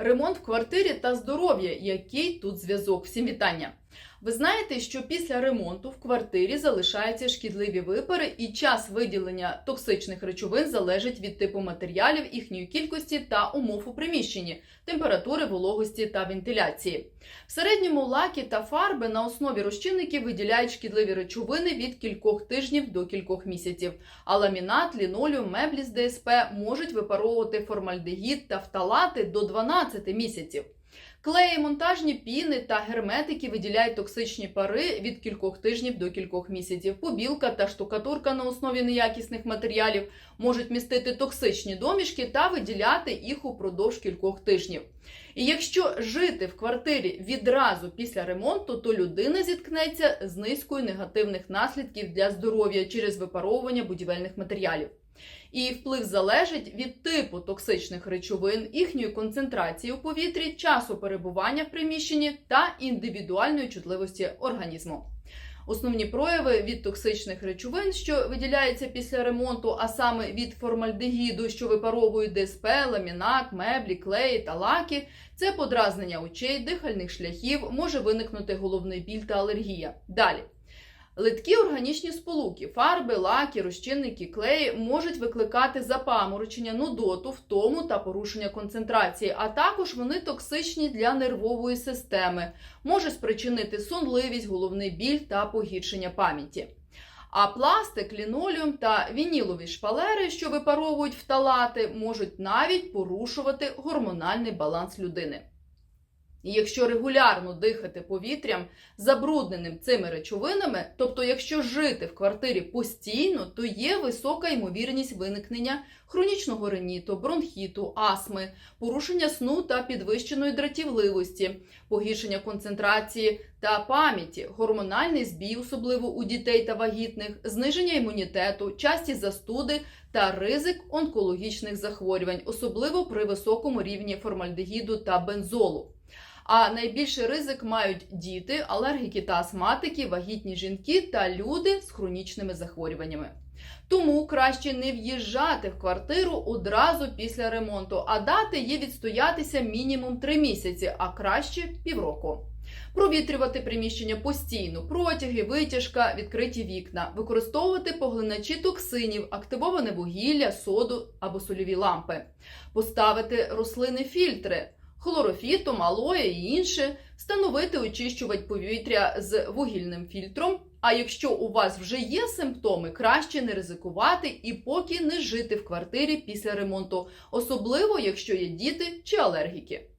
Ремонт в квартирі та здоров'я. Який тут зв'язок? Всім вітання. Ви знаєте, що після ремонту в квартирі залишаються шкідливі випари, і час виділення токсичних речовин залежить від типу матеріалів, їхньої кількості та умов у приміщенні, температури, вологості та вентиляції. В середньому лаки та фарби на основі розчинників виділяють шкідливі речовини від кількох тижнів до кількох місяців. А ламінат, лінолеум, меблі з ДСП можуть випаровувати формальдегід та фталати до 12 місяців. Клеї, монтажні піни та герметики виділяють токсичні пари від кількох тижнів до кількох місяців. Побілка та штукатурка на основі неякісних матеріалів можуть містити токсичні домішки та виділяти їх упродовж кількох тижнів. І якщо жити в квартирі відразу після ремонту, то людина зіткнеться з низкою негативних наслідків для здоров'я через випаровування будівельних матеріалів. І вплив залежить від типу токсичних речовин, їхньої концентрації у повітрі, часу перебування в приміщенні та індивідуальної чутливості організму. Основні прояви від токсичних речовин, що виділяються після ремонту, а саме від формальдегіду, що випаровують ДСП, ламінат, меблі, клеї та лаки, це подразнення очей, дихальних шляхів, може виникнути головний біль та алергія. Далі. Литкі органічні сполуки, фарби, лаки, розчинники, клеї можуть викликати запаморочення, нудоту, втому та порушення концентрації, а також вони токсичні для нервової системи, може спричинити сонливість, головний біль та погіршення пам'яті. А пластик, лінолеум та вінілові шпалери, що випаровують фталати, можуть навіть порушувати гормональний баланс людини. І якщо регулярно дихати повітрям, забрудненим цими речовинами, тобто якщо жити в квартирі постійно, то є висока ймовірність виникнення хронічного риніту, бронхіту, астми, порушення сну та підвищеної дратівливості, погіршення концентрації та пам'яті, гормональний збій, особливо у дітей та вагітних, зниження імунітету, часті застуди та ризик онкологічних захворювань, особливо при високому рівні формальдегіду та бензолу. А найбільший ризик мають діти, алергіки та астматики, вагітні жінки та люди з хронічними захворюваннями. Тому краще не в'їжджати в квартиру одразу після ремонту, а дати їй відстоятися мінімум 3 місяці, а краще півроку. Провітрювати приміщення постійно, протяги, витяжка, відкриті вікна, використовувати поглиначі токсинів, активоване вугілля, соду або сольові лампи, поставити рослини фільтри хлорофітом, алоє і інше, встановити очищувач повітря з вугільним фільтром. А якщо у вас вже є симптоми, краще не ризикувати і поки не жити в квартирі після ремонту, особливо якщо є діти чи алергіки.